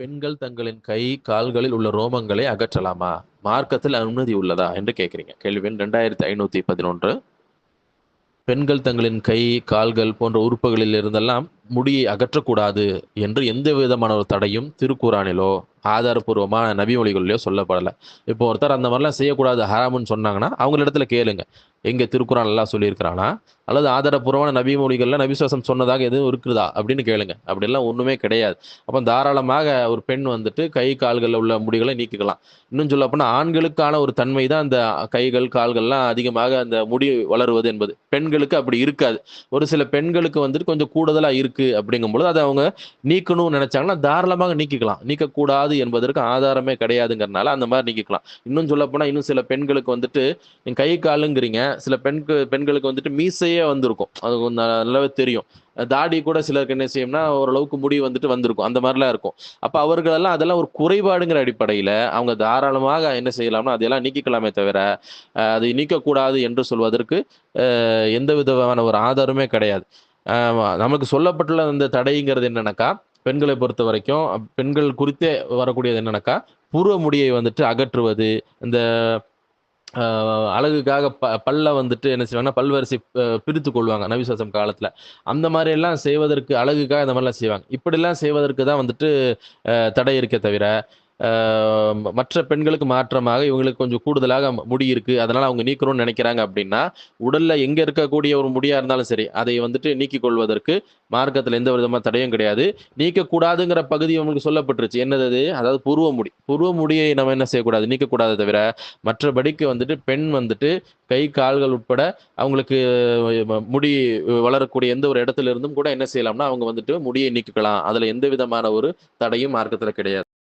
பெண்கள் தங்களின் கை, கால்களில் உள்ள ரோமங்களை அகற்றலாமா? மார்க்கத்தில் அனுமதி உள்ளதா? என்று கேட்குறீங்க கேள்வி எண் 2511. பெண்கள் தங்களின் கை, கால்கள் போன்ற உறுப்புகளில் இருந்தெல்லாம் முடியை அகற்றக்கூடாது என்று எந்த விதமான ஒரு தடையும் திருக்குரானிலோ, ஆதாரப்பூர்வமான நபிமொழிகளிலோ சொல்லப்படலை இப்போ ஒருத்தர் அந்த மாதிரிலாம் செய்யக்கூடாது ஹராமுன்னு சொன்னாங்கன்னா, அவங்களிடத்துல கேளுங்க. எங்கே திருக்குறான் எல்லாம் சொல்லியிருக்கிறானா? அல்லது ஆதாரபூர்வமான நபி மொழிகளில் நபிசுவாசம் சொன்னதாக எதுவும் இருக்குதா? அப்படின்னு கேளுங்க. அப்படிலாம் ஒன்றுமே கிடையாது. அப்போ தாராளமாக ஒரு பெண் வந்துட்டு கை, கால்களில் உள்ள முடிகளை நீக்கிக்கலாம். இன்னும் சொல்லப்போனா ஆண்களுக்கான ஒரு தன்மை தான் அந்த கைகள், கால்கள்லாம் அதிகமாக அந்த முடி வளருவது என்பது. பெண்களுக்கு அப்படி இருக்காது. ஒரு சில பெண்களுக்கு வந்துட்டு கொஞ்சம் கூடுதலாக இருக்கு அப்படிங்கும்பொழுது, அதை அவங்க நீக்கணும்னு நினைச்சாங்கன்னா தாராளமாக நீக்கிக்கலாம். நீக்கக்கூடாது என்பதற்கு ஆதாரமே கிடையாதுங்கிறனால அந்த மாதிரி நீக்கிக்கலாம். இன்னும் சொல்லப்போனா, இன்னும் சில பெண்களுக்கு வந்துட்டு கை, காலுங்கிறீங்க. சில பெண்கு பெண்களுக்கு வந்துட்டு மீசையே வந்திருக்கும். அது நல்லாவே தெரியும். தாடி கூட சிலருக்கு என்ன செய்யும்னா, ஓரளவுக்கு முடி வந்துட்டு வந்திருக்கும். அந்த மாதிரிலாம் இருக்கும். அப்போ அவர்களெல்லாம் அதெல்லாம் ஒரு குறைபாடுங்கிற அடிப்படையில் அவங்க தாராளமாக என்ன செய்யலாம்னா, அதையெல்லாம் நீக்கிக்கலாமே தவிர, அதை நீக்கக்கூடாது என்று சொல்வதற்கு எந்த விதமான ஒரு ஆதாரமே கிடையாது. நமக்கு சொல்லப்பட்டுள்ள அந்த தடைங்கிறது என்னன்னாக்கா, பெண்களை பொறுத்த வரைக்கும் பெண்கள் குறித்தே வரக்கூடியது என்னன்னாக்கா, பூர்வ முடியை வந்துட்டு அகற்றுவது, இந்த அழகுக்காக ப பல்ல வந்துட்டு என்ன செய்வாங்கன்னா, பல்வரிசை பிரித்து கொள்வாங்க நவிசாசம் காலத்தில். அந்த மாதிரி எல்லாம் செய்வதற்கு அழகுக்காக இந்த மாதிரிலாம் செய்வாங்க. இப்படிலாம் செய்வதற்கு தான் வந்துட்டு தடை இருக்கே தவிர, மற்ற பெண்களுக்கு மாற்றமாக இவங்களுக்கு கொஞ்சம் கூடுதலாக முடி இருக்கு. அதனால அவங்க நீக்கணும்னு நினைக்கிறாங்க அப்படின்னா, உடல்ல எங்க இருக்கக்கூடிய ஒரு முடியா இருந்தாலும் சரி, அதை வந்துட்டு நீக்கிக் கொள்வதற்கு மார்க்கத்துல எந்த விதமான தடையும் கிடையாது. நீக்கக்கூடாதுங்கிற பகுதி அவங்களுக்கு சொல்லப்பட்டுருச்சு. என்னது அதாவது பூர்வ முடி. பூர்வ முடியை நம்ம என்ன செய்யக்கூடாது? நீக்கக்கூடாதே தவிர, மற்றபடிக்கு வந்துட்டு பெண் வந்துட்டு கை, கால்கள் உட்பட அவங்களுக்கு முடி வளரக்கூடிய எந்த ஒரு இடத்துல இருந்தும் கூட என்ன செய்யலாம்னா, அவங்க வந்துட்டு முடியை நீக்கிக்கலாம். அதுல எந்த விதமான ஒரு தடையும் மார்க்கத்துல கிடையாது.